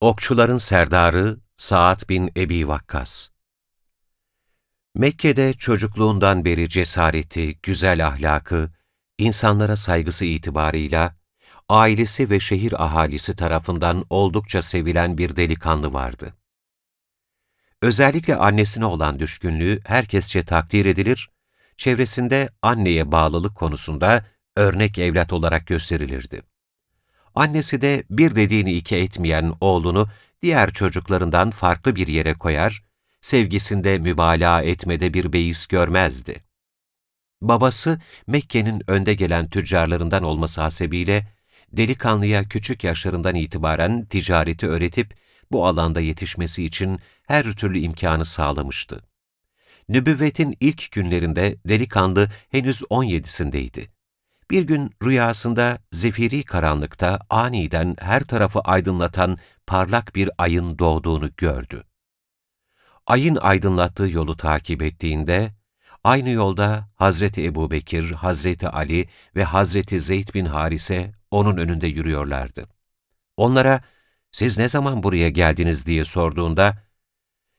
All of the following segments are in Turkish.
Okçuların serdarı Sa'd bin Ebi Vakkas Mekke'de çocukluğundan beri cesareti, güzel ahlakı, insanlara saygısı itibarıyla, ailesi ve şehir ahalisi tarafından oldukça sevilen bir delikanlı vardı. Özellikle annesine olan düşkünlüğü herkesçe takdir edilir, çevresinde anneye bağlılık konusunda örnek evlat olarak gösterilirdi. Annesi de bir dediğini iki etmeyen oğlunu diğer çocuklarından farklı bir yere koyar, sevgisinde mübalağa etmede bir beis görmezdi. Babası Mekke'nin önde gelen tüccarlarından olması hasebiyle delikanlıya küçük yaşlarından itibaren ticareti öğretip bu alanda yetişmesi için her türlü imkanı sağlamıştı. Nübüvvetin ilk günlerinde delikanlı henüz 17'sindeydi. Bir gün rüyasında zifiri karanlıkta aniden her tarafı aydınlatan parlak bir ayın doğduğunu gördü. Ayın aydınlattığı yolu takip ettiğinde, aynı yolda Hazreti Ebubekir, Hazreti Ali ve Hazreti Zeyd bin Harise onun önünde yürüyorlardı. Onlara, siz ne zaman buraya geldiniz diye sorduğunda,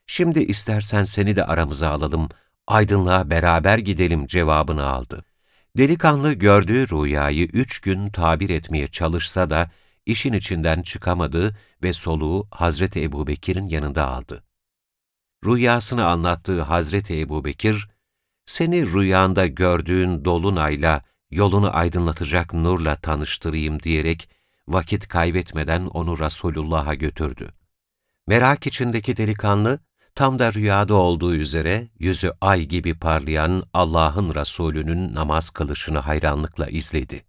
şimdi istersen seni de aramıza alalım, aydınlığa beraber gidelim cevabını aldı. Delikanlı gördüğü rüyayı üç gün tabir etmeye çalışsa da işin içinden çıkamadı ve soluğu Hazreti Ebubekir'in yanında aldı. Rüyasını anlattığı Hazreti Ebubekir, seni rüyanda gördüğün dolunayla, yolunu aydınlatacak nurla tanıştırayım diyerek vakit kaybetmeden onu Resulullah'a götürdü. Merak içindeki delikanlı, tam da rüyada olduğu üzere yüzü ay gibi parlayan Allah'ın Resulü'nün namaz kılışını hayranlıkla izledi.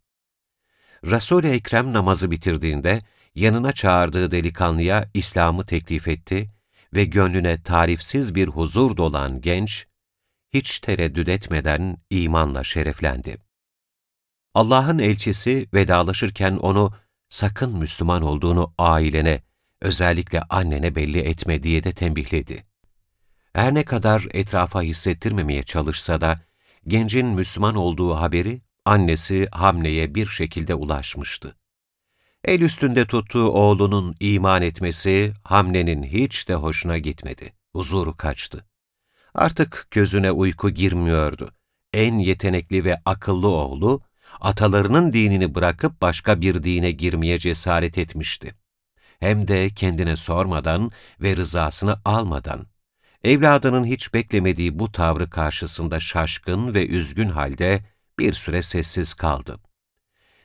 Resul-i Ekrem namazı bitirdiğinde yanına çağırdığı delikanlıya İslam'ı teklif etti ve gönlüne tarifsiz bir huzur dolan genç, hiç tereddüt etmeden imanla şereflendi. Allah'ın elçisi vedalaşırken onu sakın Müslüman olduğunu ailene, özellikle annene belli etme diye de tembihledi. Her ne kadar etrafa hissettirmemeye çalışsa da, gencin Müslüman olduğu haberi annesi Hamle'ye bir şekilde ulaşmıştı. El üstünde tuttuğu oğlunun iman etmesi Hamle'nin hiç de hoşuna gitmedi. Huzuru kaçtı. Artık gözüne uyku girmiyordu. En yetenekli ve akıllı oğlu, atalarının dinini bırakıp başka bir dine girmeye cesaret etmişti. Hem de kendine sormadan ve rızasını almadan. Evladının hiç beklemediği bu tavrı karşısında şaşkın ve üzgün halde bir süre sessiz kaldı.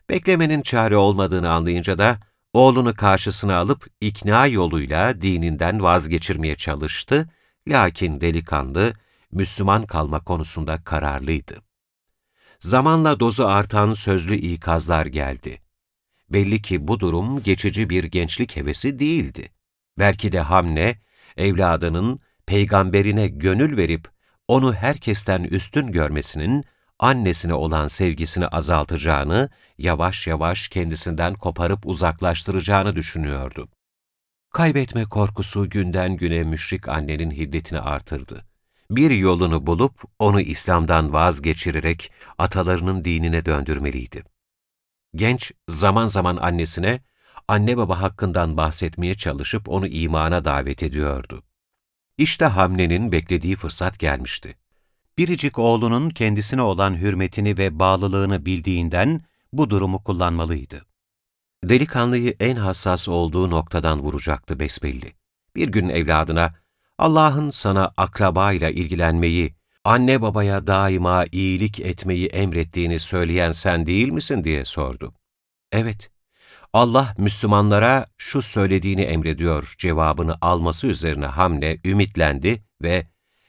Beklemenin çare olmadığını anlayınca da oğlunu karşısına alıp ikna yoluyla dininden vazgeçirmeye çalıştı, lakin delikanlı Müslüman kalma konusunda kararlıydı. Zamanla dozu artan sözlü ikazlar geldi. Belli ki bu durum geçici bir gençlik hevesi değildi. Belki de Hamne, evladının peygamberine gönül verip onu herkesten üstün görmesinin annesine olan sevgisini azaltacağını, yavaş yavaş kendisinden koparıp uzaklaştıracağını düşünüyordu. Kaybetme korkusu günden güne müşrik annenin hiddetini artırdı. Bir yolunu bulup onu İslam'dan vazgeçirerek atalarının dinine döndürmeliydi. Genç zaman zaman annesine, anne baba hakkından bahsetmeye çalışıp onu imana davet ediyordu. İşte Hamle'nin beklediği fırsat gelmişti. Biricik oğlunun kendisine olan hürmetini ve bağlılığını bildiğinden bu durumu kullanmalıydı. Delikanlıyı en hassas olduğu noktadan vuracaktı besbelli. Bir gün evladına, Allah'ın sana akrabayla ilgilenmeyi, anne babaya daima iyilik etmeyi emrettiğini söyleyen sen değil misin diye sordu. Evet, Allah Müslümanlara şu söylediğini emrediyor cevabını alması üzerine Hamle ümitlendi ve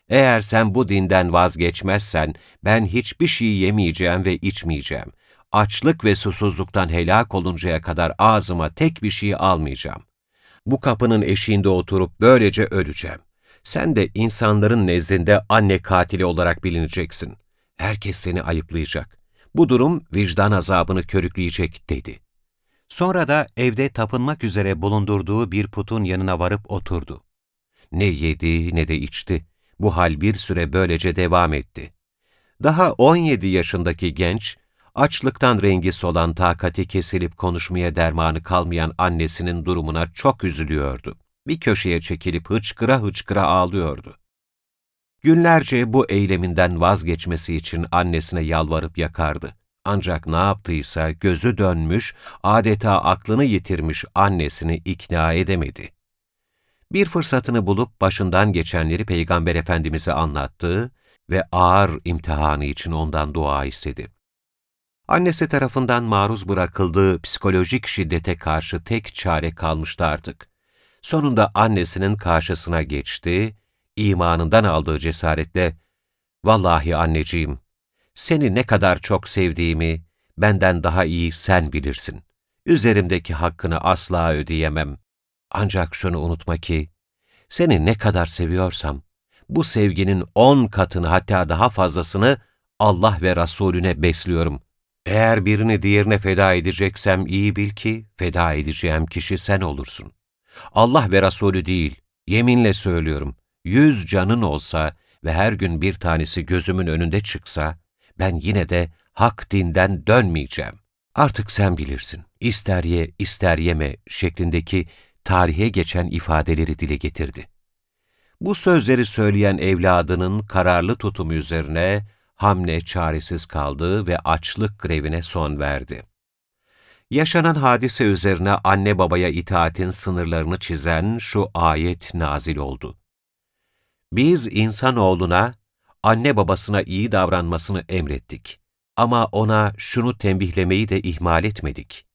eğer sen bu dinden vazgeçmezsen ben hiçbir şey yemeyeceğim ve içmeyeceğim. Açlık ve susuzluktan helak oluncaya kadar ağzıma tek bir şey almayacağım. Bu kapının eşiğinde oturup böylece öleceğim. Sen de insanların nezdinde anne katili olarak bilineceksin. Herkes seni ayıplayacak. Bu durum vicdan azabını körükleyecek dedi. Sonra da evde tapınmak üzere bulundurduğu bir putun yanına varıp oturdu. Ne yedi ne de içti. Bu hal bir süre böylece devam etti. Daha 17 yaşındaki genç, Açlıktan rengi solan, takati kesilip konuşmaya dermanı kalmayan annesinin durumuna çok üzülüyordu. Bir köşeye çekilip hıçkıra hıçkıra ağlıyordu. Günlerce bu eyleminden vazgeçmesi için annesine yalvarıp yakardı. Ancak ne yaptıysa gözü dönmüş, adeta aklını yitirmiş annesini ikna edemedi. Bir fırsatını bulup başından geçenleri Peygamber Efendimiz'e anlattı ve ağır imtihanı için ondan dua istedi. Annesi tarafından maruz bırakıldığı psikolojik şiddete karşı tek çare kalmıştı artık. Sonunda annesinin karşısına geçti, imanından aldığı cesaretle, ''Vallahi anneciğim, seni ne kadar çok sevdiğimi benden daha iyi sen bilirsin. Üzerimdeki hakkını asla ödeyemem. Ancak şunu unutma ki, seni ne kadar seviyorsam, bu sevginin on katını hatta daha fazlasını Allah ve Resulüne besliyorum. Eğer birini diğerine feda edeceksem iyi bil ki feda edeceğim kişi sen olursun. Allah ve Resulü değil, yeminle söylüyorum, yüz canın olsa ve her gün bir tanesi gözümün önünde çıksa, ben yine de hak dinden dönmeyeceğim. Artık sen bilirsin, ister ye, ister yeme şeklindeki tarihe geçen ifadeleri dile getirdi. Bu sözleri söyleyen evladının kararlı tutumu üzerine Hamle çaresiz kaldı ve açlık grevine son verdi. Yaşanan hadise üzerine anne babaya itaatin sınırlarını çizen şu ayet nazil oldu. Biz insanoğluna, anne babasına iyi davranmasını emrettik. Ama ona şunu tembihlemeyi de ihmal etmedik.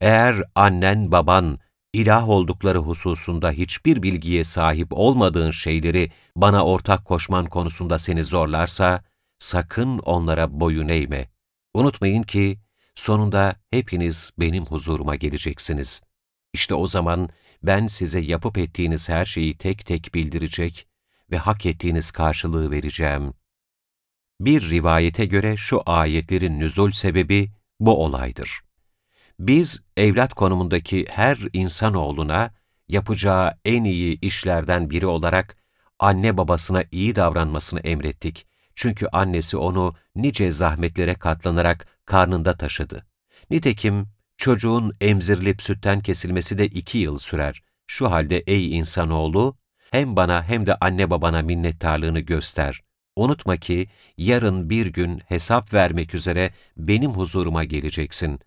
Eğer annen baban ilah oldukları hususunda hiçbir bilgiye sahip olmadığın şeyleri bana ortak koşman konusunda seni zorlarsa, sakın onlara boyun eğme. Unutmayın ki sonunda hepiniz benim huzuruma geleceksiniz. İşte o zaman ben size yapıp ettiğiniz her şeyi tek tek bildirecek ve hak ettiğiniz karşılığı vereceğim. Bir rivayete göre şu ayetlerin nüzul sebebi bu olaydır. Biz evlat konumundaki her insanoğluna yapacağı en iyi işlerden biri olarak anne babasına iyi davranmasını emrettik çünkü annesi onu nice zahmetlere katlanarak karnında taşıdı. Nitekim çocuğun emzirilip sütten kesilmesi de iki yıl sürer. Şu halde ey insanoğlu, hem bana hem de anne babana minnettarlığını göster. Unutma ki yarın bir gün hesap vermek üzere benim huzuruma geleceksin.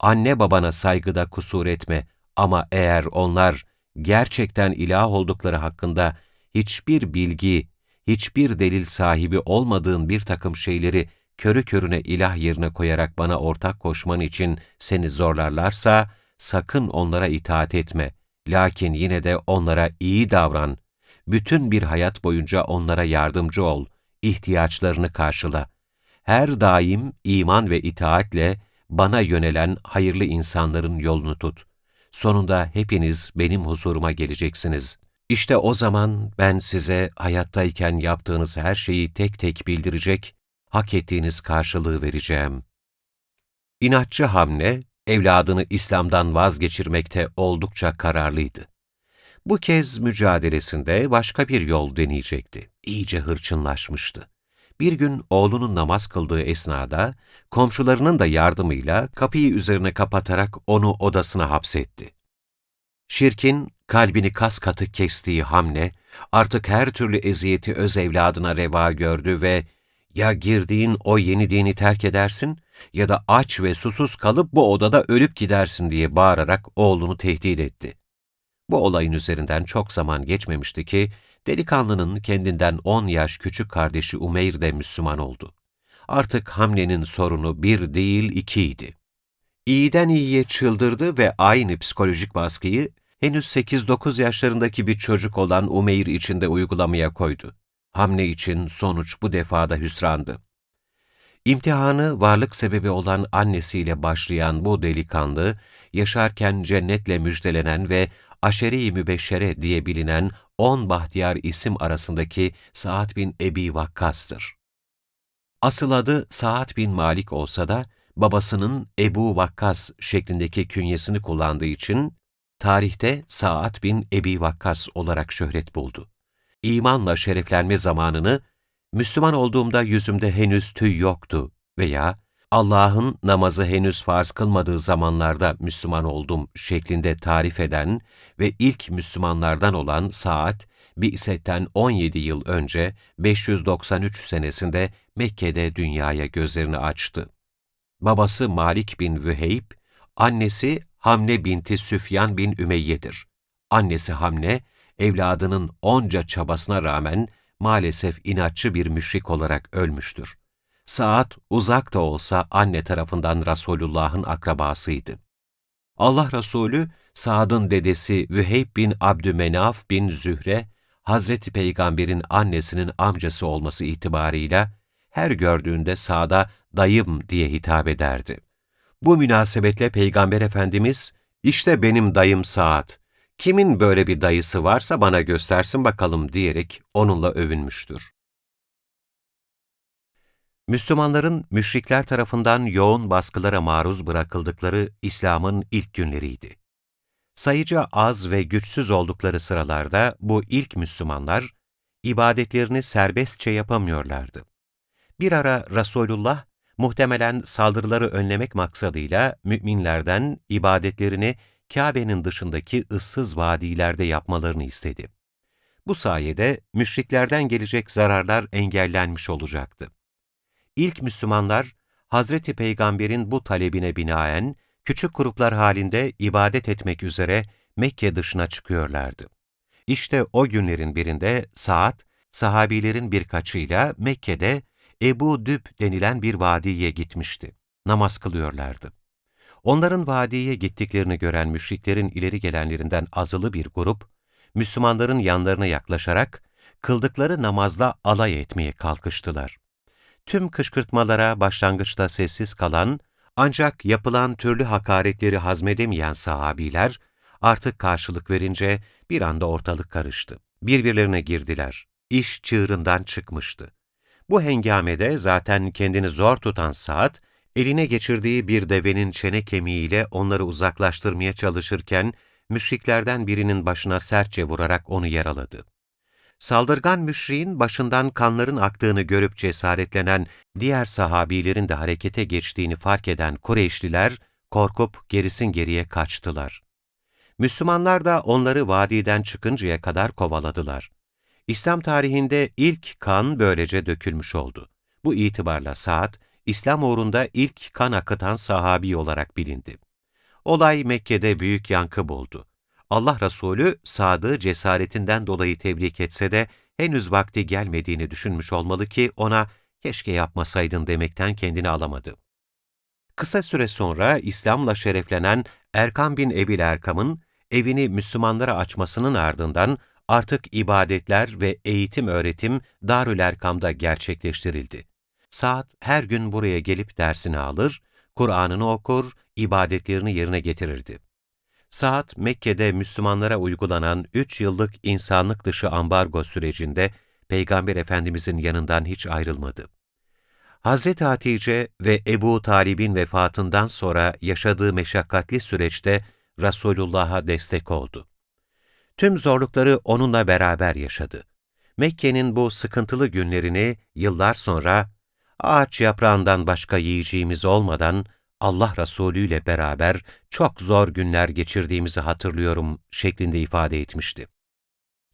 Anne babana saygıda kusur etme ama eğer onlar gerçekten ilah oldukları hakkında hiçbir bilgi, hiçbir delil sahibi olmadığın bir takım şeyleri körü körüne ilah yerine koyarak bana ortak koşman için seni zorlarlarsa, sakın onlara itaat etme. Lakin yine de onlara iyi davran. Bütün bir hayat boyunca onlara yardımcı ol, ihtiyaçlarını karşıla. Her daim iman ve itaatle bana yönelen hayırlı insanların yolunu tut. Sonunda hepiniz benim huzuruma geleceksiniz. İşte o zaman ben size hayattayken yaptığınız her şeyi tek tek bildirecek, hak ettiğiniz karşılığı vereceğim. İnatçı Hamle, evladını İslam'dan vazgeçirmekte oldukça kararlıydı. Bu kez mücadelesinde başka bir yol deneyecekti. İyice hırçınlaşmıştı. Bir gün oğlunun namaz kıldığı esnada, komşularının da yardımıyla kapıyı üzerine kapatarak onu odasına hapsetti. Şirkin, kalbini kas katı kestiği Hamle, artık her türlü eziyeti öz evladına reva gördü ve ya girdiğin o yeni dini terk edersin ya da aç ve susuz kalıp bu odada ölüp gidersin diye bağırarak oğlunu tehdit etti. Bu olayın üzerinden çok zaman geçmemişti ki, delikanlının kendinden on yaş küçük kardeşi Umeyr de Müslüman oldu. Artık Hamle'nin sorunu bir değil ikiydi. İyiden iyiye çıldırdı ve aynı psikolojik baskıyı henüz 8-9 yaşlarındaki bir çocuk olan Umeyr için de uygulamaya koydu. Hamle için sonuç bu defada hüsrandı. İmtihanı varlık sebebi olan annesiyle başlayan bu delikanlı, yaşarken cennetle müjdelenen ve aşeri-i mübeşşere diye bilinen on bahtiyar isim arasındaki Sa'd bin Ebi Vakkas'tır. Asıl adı Sa'd bin Malik olsa da, babasının Ebu Vakkas şeklindeki künyesini kullandığı için tarihte Sa'd bin Ebi Vakkas olarak şöhret buldu. İmanla şereflenme zamanını, Müslüman olduğumda yüzümde henüz tüy yoktu veya Allah'ın namazı henüz farz kılmadığı zamanlarda Müslüman oldum şeklinde tarif eden ve ilk Müslümanlardan olan Saad, Bi'setten 17 yıl önce 593 senesinde Mekke'de dünyaya gözlerini açtı. Babası Malik bin Vüheyb, annesi Hamne binti Süfyan bin Ümeyye'dir. Annesi Hamne, evladının onca çabasına rağmen maalesef inatçı bir müşrik olarak ölmüştür. Saat uzak da olsa anne tarafından Resulullah'ın akrabasıydı. Allah Resulü, Saad'ın dedesi Vüheyb bin Abdümenaf bin Zühre, Hazreti Peygamber'in annesinin amcası olması itibarıyla her gördüğünde Saad'a dayım diye hitap ederdi. Bu münasebetle Peygamber Efendimiz, işte benim dayım Saad, kimin böyle bir dayısı varsa bana göstersin bakalım diyerek onunla övünmüştür. Müslümanların müşrikler tarafından yoğun baskılara maruz bırakıldıkları İslam'ın ilk günleriydi. Sayıca az ve güçsüz oldukları sıralarda bu ilk Müslümanlar, ibadetlerini serbestçe yapamıyorlardı. Bir ara Resulullah, muhtemelen saldırıları önlemek maksadıyla müminlerden ibadetlerini Kabe'nin dışındaki ıssız vadilerde yapmalarını istedi. Bu sayede müşriklerden gelecek zararlar engellenmiş olacaktı. İlk Müslümanlar, Hazreti Peygamber'in bu talebine binaen, küçük gruplar halinde ibadet etmek üzere Mekke dışına çıkıyorlardı. İşte o günlerin birinde Saad, sahabilerin birkaçıyla Mekke'de Ebu Düb denilen bir vadiye gitmişti. Namaz kılıyorlardı. Onların vadiye gittiklerini gören müşriklerin ileri gelenlerinden azılı bir grup, Müslümanların yanlarına yaklaşarak kıldıkları namazla alay etmeye kalkıştılar. Tüm kışkırtmalara başlangıçta sessiz kalan, ancak yapılan türlü hakaretleri hazmedemeyen sahabiler, artık karşılık verince bir anda ortalık karıştı. Birbirlerine girdiler. İş çığırından çıkmıştı. Bu hengamede zaten kendini zor tutan Saad, eline geçirdiği bir devenin çene kemiğiyle onları uzaklaştırmaya çalışırken, müşriklerden birinin başına sertçe vurarak onu yaraladı. Saldırgan müşriğin başından kanların aktığını görüp cesaretlenen diğer sahabilerin de harekete geçtiğini fark eden Kureyşliler, korkup gerisin geriye kaçtılar. Müslümanlar da onları vadiden çıkıncaya kadar kovaladılar. İslam tarihinde ilk kan böylece dökülmüş oldu. Bu itibarla Sa'd, İslam uğrunda ilk kan akıtan sahabi olarak bilindi. Olay Mekke'de büyük yankı buldu. Allah Resulü Sa'd'ı cesaretinden dolayı tebrik etse de henüz vakti gelmediğini düşünmüş olmalı ki ona keşke yapmasaydın demekten kendini alamadı. Kısa süre sonra İslam'la şereflenen Erkam bin Ebil Erkam'ın evini Müslümanlara açmasının ardından artık ibadetler ve eğitim öğretim Darül Erkam'da gerçekleştirildi. Saat her gün buraya gelip dersini alır, Kur'an'ını okur, ibadetlerini yerine getirirdi. Saat Mekke'de Müslümanlara uygulanan üç yıllık insanlık dışı ambargo sürecinde Peygamber Efendimizin yanından hiç ayrılmadı. Hazreti Hatice ve Ebu Talib'in vefatından sonra yaşadığı meşakkatli süreçte Resulullah'a destek oldu. Tüm zorlukları onunla beraber yaşadı. Mekke'nin bu sıkıntılı günlerini yıllar sonra ağaç yaprağından başka yiyeceğimiz olmadan Allah Resulü ile beraber çok zor günler geçirdiğimizi hatırlıyorum şeklinde ifade etmişti.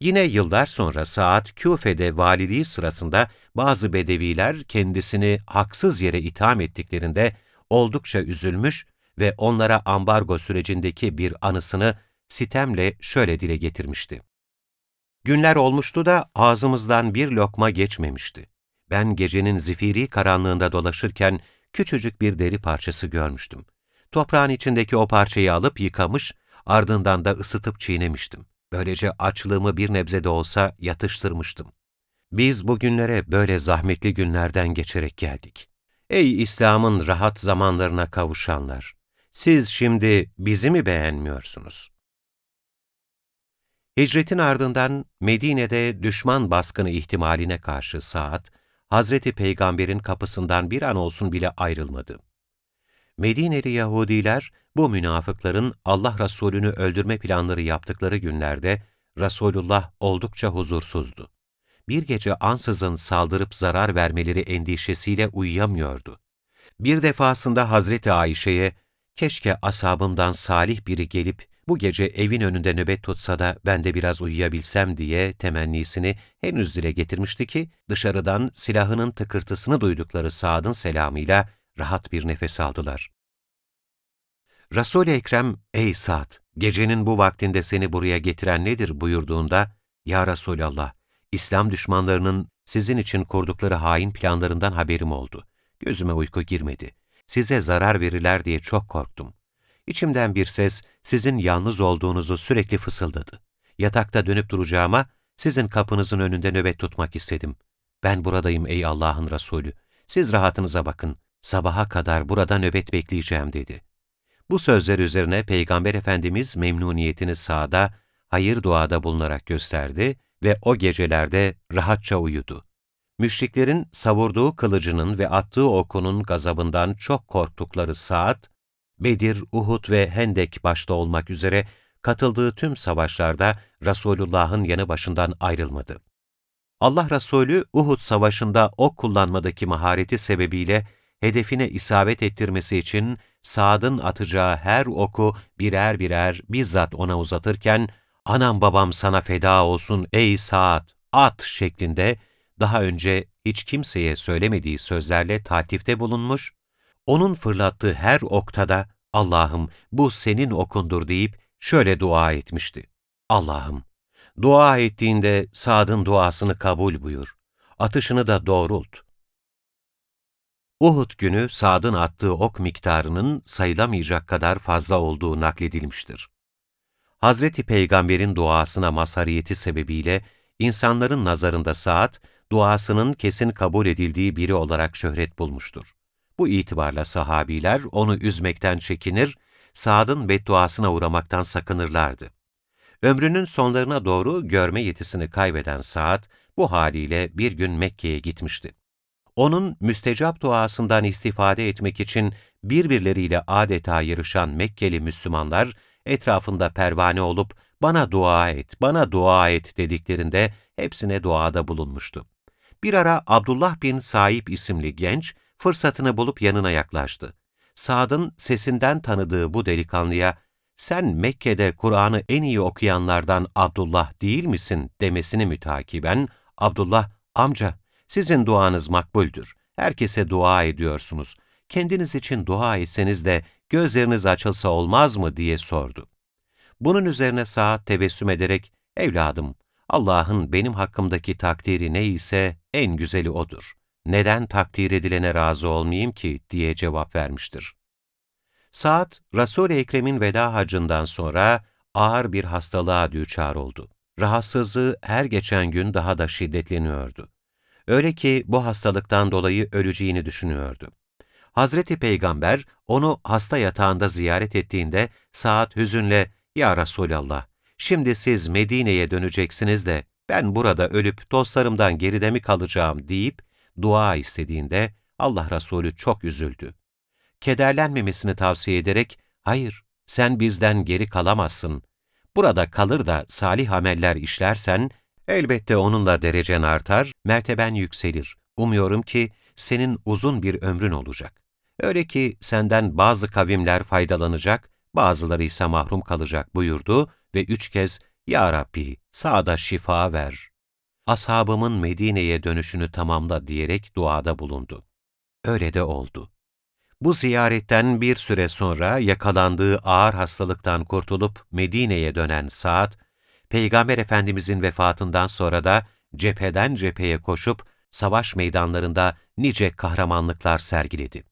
Yine yıllar sonra Saad Küfe'de valiliği sırasında bazı bedeviler kendisini haksız yere itham ettiklerinde oldukça üzülmüş ve onlara ambargo sürecindeki bir anısını sitemle şöyle dile getirmişti. Günler olmuştu da ağzımızdan bir lokma geçmemişti. Ben gecenin zifiri karanlığında dolaşırken küçücük bir deri parçası görmüştüm. Toprağın içindeki o parçayı alıp yıkamış, ardından da ısıtıp çiğnemiştim. Böylece açlığımı bir nebze de olsa yatıştırmıştım. Biz bugünlere böyle zahmetli günlerden geçerek geldik. Ey İslam'ın rahat zamanlarına kavuşanlar! Siz şimdi bizi mi beğenmiyorsunuz? Hicretin ardından Medine'de düşman baskını ihtimaline karşı Saad, Hazreti Peygamber'in kapısından bir an olsun bile ayrılmadı. Medineli Yahudiler, bu münafıkların Allah Resulü'nü öldürme planları yaptıkları günlerde Resulullah oldukça huzursuzdu. Bir gece ansızın saldırıp zarar vermeleri endişesiyle uyuyamıyordu. Bir defasında Hazreti Ayşe'ye, keşke asabımdan salih biri gelip bu gece evin önünde nöbet tutsa da ben de biraz uyuyabilsem diye temennisini henüz dile getirmişti ki, dışarıdan silahının tıkırtısını duydukları Sa'd'ın selamıyla rahat bir nefes aldılar. Resul-i Ekrem, ''Ey Sa'd, gecenin bu vaktinde seni buraya getiren nedir?'' buyurduğunda, ''Ya Resulallah, İslam düşmanlarının sizin için kurdukları hain planlarından haberim oldu. Gözüme uyku girmedi. Size zarar verirler diye çok korktum. İçimden bir ses, sizin yalnız olduğunuzu sürekli fısıldadı. Yatakta dönüp duracağıma, sizin kapınızın önünde nöbet tutmak istedim. Ben buradayım ey Allah'ın Resulü. Siz rahatınıza bakın. Sabaha kadar burada nöbet bekleyeceğim dedi. Bu sözler üzerine Peygamber Efendimiz memnuniyetini sağda, hayır duada bulunarak gösterdi ve o gecelerde rahatça uyudu. Müşriklerin savurduğu kılıcının ve attığı okunun gazabından çok korktukları saat, Bedir, Uhud ve Hendek başta olmak üzere katıldığı tüm savaşlarda Resulullah'ın yanı başından ayrılmadı. Allah Resulü Uhud Savaşı'nda ok kullanmadaki mahareti sebebiyle hedefine isabet ettirmesi için Sa'd'ın atacağı her oku birer birer bizzat ona uzatırken ''Anam babam sana feda olsun ey Sa'd, at!'' şeklinde daha önce hiç kimseye söylemediği sözlerle tatifte bulunmuş, onun fırlattığı her oktada Allah'ım bu senin okundur deyip şöyle dua etmişti. Allah'ım, dua ettiğinde Sa'd'ın duasını kabul buyur, atışını da doğrult. Uhud günü Sa'd'ın attığı ok miktarının sayılamayacak kadar fazla olduğu nakledilmiştir. Hazreti Peygamber'in duasına mazhariyeti sebebiyle insanların nazarında Sa'd, duasının kesin kabul edildiği biri olarak şöhret bulmuştur. Bu itibarla sahabiler onu üzmekten çekinir, Sa'd'ın bedduasına uğramaktan sakınırlardı. Ömrünün sonlarına doğru görme yetisini kaybeden Sa'd, bu haliyle bir gün Mekke'ye gitmişti. Onun müstecap duasından istifade etmek için birbirleriyle adeta yarışan Mekkeli Müslümanlar, etrafında pervane olup, bana dua et, bana dua et dediklerinde hepsine duada bulunmuştu. Bir ara Abdullah bin Saib isimli genç, fırsatını bulup yanına yaklaştı. Sa'd'ın sesinden tanıdığı bu delikanlıya, sen Mekke'de Kur'an'ı en iyi okuyanlardan Abdullah değil misin demesini mütakiben, Abdullah, amca sizin duanız makbuldür. Herkese dua ediyorsunuz. Kendiniz için dua etseniz de gözleriniz açılsa olmaz mı diye sordu. Bunun üzerine Sa'd tebessüm ederek, evladım, Allah'ın benim hakkımdaki takdiri neyse en güzeli odur. Neden takdir edilene razı olmayayım ki diye cevap vermiştir. Sa'd, Resul-i Ekrem'in veda hacından sonra ağır bir hastalığa düçar oldu. Rahatsızlığı her geçen gün daha da şiddetleniyordu. Öyle ki bu hastalıktan dolayı öleceğini düşünüyordu. Hazreti Peygamber onu hasta yatağında ziyaret ettiğinde Sa'd hüzünle ''Ya Resulallah, şimdi siz Medine'ye döneceksiniz de ben burada ölüp dostlarımdan geride mi kalacağım?'' deyip dua istediğinde Allah Resulü çok üzüldü. Kederlenmemesini tavsiye ederek ''Hayır, sen bizden geri kalamazsın. Burada kalır da salih ameller işlersen Elbette onunla derecen artar, merteben yükselir. Umuyorum ki senin uzun bir ömrün olacak. Öyle ki senden bazı kavimler faydalanacak, bazıları ise mahrum kalacak buyurdu ve üç kez ''Ya Rabbi, sağda şifa ver, ashabımın Medine'ye dönüşünü tamamla.'' diyerek duada bulundu. Öyle de oldu. Bu ziyaretten bir süre sonra yakalandığı ağır hastalıktan kurtulup Medine'ye dönen Sa'd, Peygamber Efendimizin vefatından sonra da cepheden cepheye koşup savaş meydanlarında nice kahramanlıklar sergiledi.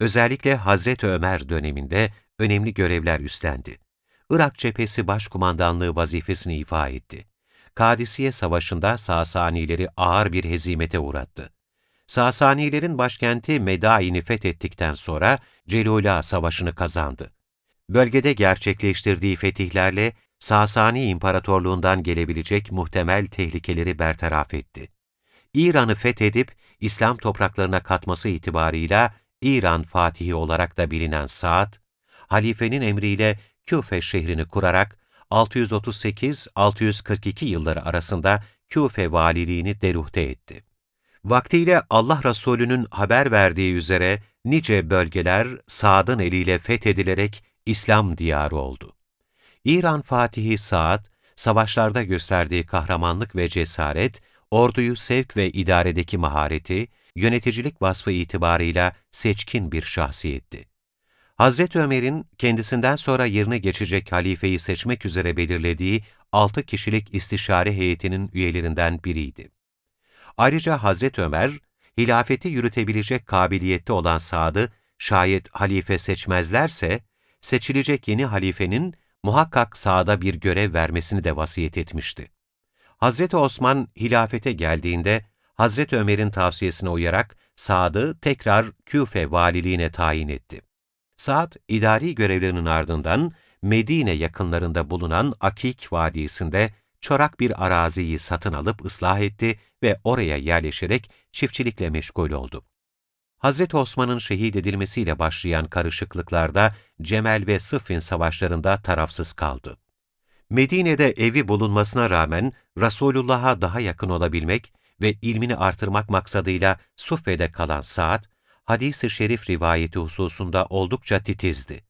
Özellikle Hazreti Ömer döneminde önemli görevler üstlendi. Irak cephesi başkumandanlığı vazifesini ifa etti. Kadisiye Savaşı'nda Sasanileri ağır bir hezimete uğrattı. Sasanilerin başkenti Medain'i fethettikten sonra Celula Savaşı'nı kazandı. Bölgede gerçekleştirdiği fetihlerle Sasani İmparatorluğundan gelebilecek muhtemel tehlikeleri bertaraf etti. İran'ı fethedip İslam topraklarına katması itibarıyla İran Fatihi olarak da bilinen Saad, halifenin emriyle Küfe şehrini kurarak 638-642 yılları arasında Küfe valiliğini deruhte etti. Vaktiyle Allah Resulü'nün haber verdiği üzere nice bölgeler Saad'ın eliyle fethedilerek İslam diyarı oldu. İran Fatihi Saad, savaşlarda gösterdiği kahramanlık ve cesaret, orduyu sevk ve idaredeki mahareti, yöneticilik vasfı itibarıyla seçkin bir şahsiyetti. Hazreti Ömer'in kendisinden sonra yerine geçecek halifeyi seçmek üzere belirlediği altı kişilik istişare heyetinin üyelerinden biriydi. Ayrıca Hazreti Ömer, hilafeti yürütebilecek kabiliyette olan Sad'ı şayet halife seçmezlerse, seçilecek yeni halifenin muhakkak Sa'da bir görev vermesini de vasiyet etmişti. Hazreti Osman hilafete geldiğinde, Hazreti Ömer'in tavsiyesine uyarak Sa'd'ı tekrar Küfe valiliğine tayin etti. Sa'd, idari görevlerinin ardından Medine yakınlarında bulunan Akik Vadisi'nde çorak bir araziyi satın alıp ıslah etti ve oraya yerleşerek çiftçilikle meşgul oldu. Hazreti Osman'ın şehit edilmesiyle başlayan karışıklıklarda Cemel ve Sıffin savaşlarında tarafsız kaldı. Medine'de evi bulunmasına rağmen Resulullah'a daha yakın olabilmek ve ilmini artırmak maksadıyla Suffe'de kalan Sa'd, hadis-i şerif rivayeti hususunda oldukça titizdi.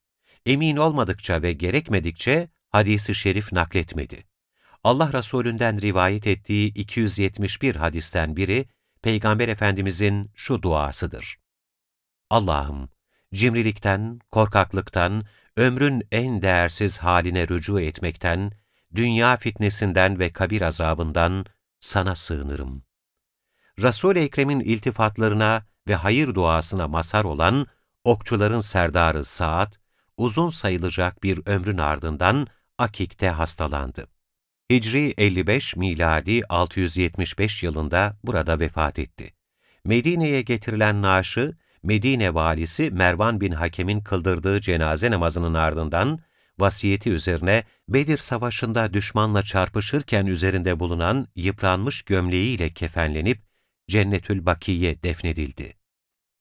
Emin olmadıkça ve gerekmedikçe hadis-i şerif nakletmedi. Allah Resulünden rivayet ettiği 271 hadisten biri, Peygamber Efendimizin şu duasıdır. Allah'ım, cimrilikten, korkaklıktan, ömrün en değersiz haline rücu etmekten, dünya fitnesinden ve kabir azabından sana sığınırım. Resul-i Ekrem'in iltifatlarına ve hayır duasına mazhar olan okçuların serdarı Saad, uzun sayılacak bir ömrün ardından Akik'te hastalandı. Hicri 55 miladi 675 yılında burada vefat etti. Medine'ye getirilen naaşı, Medine valisi Mervan bin Hakem'in kıldırdığı cenaze namazının ardından, vasiyeti üzerine Bedir Savaşı'nda düşmanla çarpışırken üzerinde bulunan yıpranmış gömleğiyle kefenlenip Cennetül Bakiye defnedildi.